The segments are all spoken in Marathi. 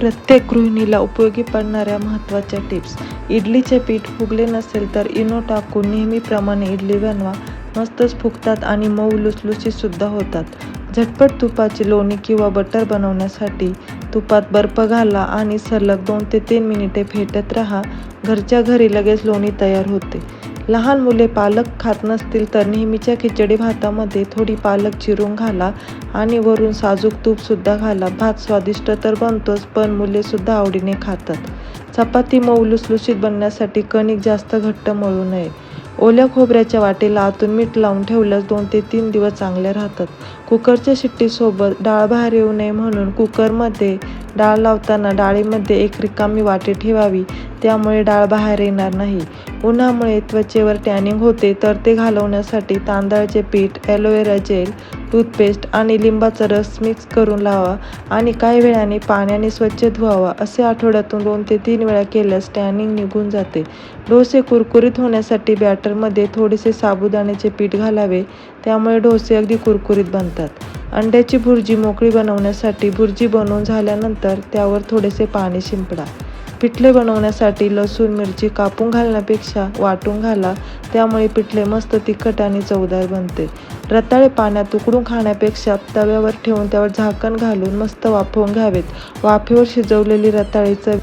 प्रत्येक गृहिणीला उपयोगी पडणाऱ्या महत्त्वाच्या टिप्स. इडलीचे पीठ फुगले नसेल तर इनो टाकून नेहमीप्रमाणे इडली बनवा. मस्तच फुगतात आणि मऊ लुसलुशीतसुद्धा होतात. झटपट तुपाची लोणी किंवा बटर बनवण्यासाठी तुपात बर्फ घाला आणि सलग दोन ते तीन मिनिटे फेटत राहा. घरच्या घरी लगेच लोणी तयार होते. लहान मुले पालक खात नसतील तर नेहमीच्या खिचडी भातामध्ये थोडी पालक चिरून घाला आणि वरून साजूक तूपसुद्धा घाला. भात स्वादिष्ट तर बनतोच पण मुलेसुद्धा आवडीने खातात. चपाती मऊ लुसलुशीत बनण्यासाठी कणिक जास्त घट्ट मळू नये. ओल्या खोबऱ्याच्या वाटेला आतून मीठ लावून ठेवल्यास दोन ते तीन दिवस चांगले राहतात. कुकरच्या शिट्टीसोबत डाळ बाहेर येऊ नये म्हणून कुकरमध्ये डाळ लावताना डाळीमध्ये एक रिकामी वाटी ठेवावी त्यामुळे डाळ बाहेर येणार नाही. उन्हामुळे त्वचेवर टॅनिंग होते तर ते घालवण्यासाठी तांदळाचे पीठ ॲलोवेरा जेल टूथपेस्ट आणि लिंबाचा रस मिक्स करून लावा आणि काही वेळाने पाण्याने स्वच्छ धुवावा. असे आठवड्यातून दोन ते तीन वेळा केल्यास टॅनिंग निघून जाते. डोसे कुरकुरीत होण्यासाठी बॅटरमध्ये थोडेसे साबुदाण्याचे पीठ घालावे त्यामुळे डोसे अगदी कुरकुरीत बनतात. अंड्याची भुर्जी मोकळी बनवण्यासाठी भुर्जी बनवून झाल्यानंतर त्यावर थोडेसे पाणी शिंपडा. पिठले बनवण्यासाठी लसूण मिरची कापून घालण्यापेक्षा वाटून घाला. त्यामुळे पिठले मस्त तिखट आणि चवदार बनते. रताळे पाण्यात उकडून खाण्यापेक्षा तव्यावर ठेवून त्यावर झाकण घालून मस्त वाफवून घ्यावेत. वाफेवर शिजवलेली रताळी चव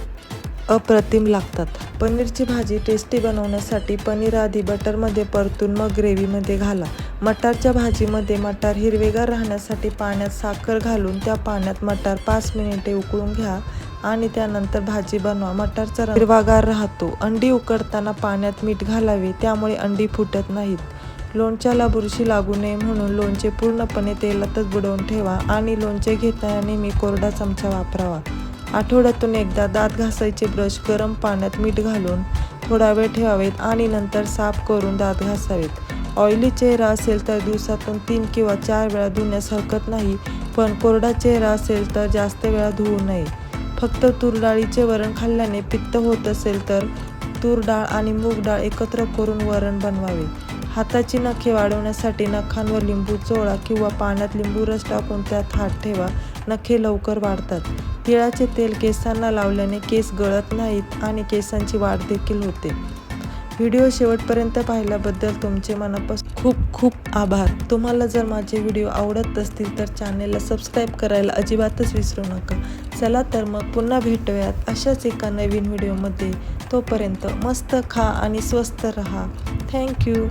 अप्रतिम लागतात. पनीरची भाजी टेस्टी बनवण्यासाठी पनीर आधी बटरमध्ये परतून मग ग्रेव्हीमध्ये घाला. मटारच्या भाजीमध्ये मटार हिरवेगार राहण्यासाठी पाण्यात साखर घालून त्या पाण्यात मटार पाच मिनिटे उकळून घ्या आणि त्यानंतर भाजी बनवा. मटारचा रंग हिरवागार राहतो. अंडी उकडताना पाण्यात मीठ घालावे त्यामुळे अंडी फुटत नाहीत. लोणच्याला बुरशी लागू नये म्हणून लोणचे पूर्णपणे तेलातच बुडवून ठेवा आणि लोणचे घेताना नेहमी कोरडा चमचा वापरावा. आठवड्यातून एकदा दात घासायचे ब्रश गरम पाण्यात मीठ घालून थोडा वेळ ठेवावेत आणि नंतर साफ करून दात घासावेत. ऑइली चेहरा असेल तर दिवसातून तीन किंवा चार वेळा धुण्यास हरकत नाही पण कोरडा चेहरा असेल तर जास्त वेळा धुवू नये. फक्त तूर डाळीचे वरण खाल्ल्याने पित्त होत असेल तर तूर डाळ आणि मूग डाळ एकत्र करून वरण बनवावे. हाताची नखे वाढवण्यासाठी नखांवर लिंबू चोळा किंवा पाण्यात लिंबू रस टाकून त्यात हात ठेवा. नखे लवकर वाढतात. तिळाचे तेल केसांना लावल्याने केस गळत नाहीत आणि केसांची वाढ देखील होते. व्हिडिओ शेवटपर्यंत पाहिल्याबद्दल तुमचे मनापासून खूप खूप आभार. तुम्हाला जर माझे व्हिडिओ आवडत असतील तर चॅनेलला सबस्क्राईब करायला अजिबातच विसरू नका. चला तर मग पुन्हा भेटूयात अशाच एका नवीन व्हिडिओमध्ये. तोपर्यंत मस्त खा आणि स्वस्त रहा. थँक्यू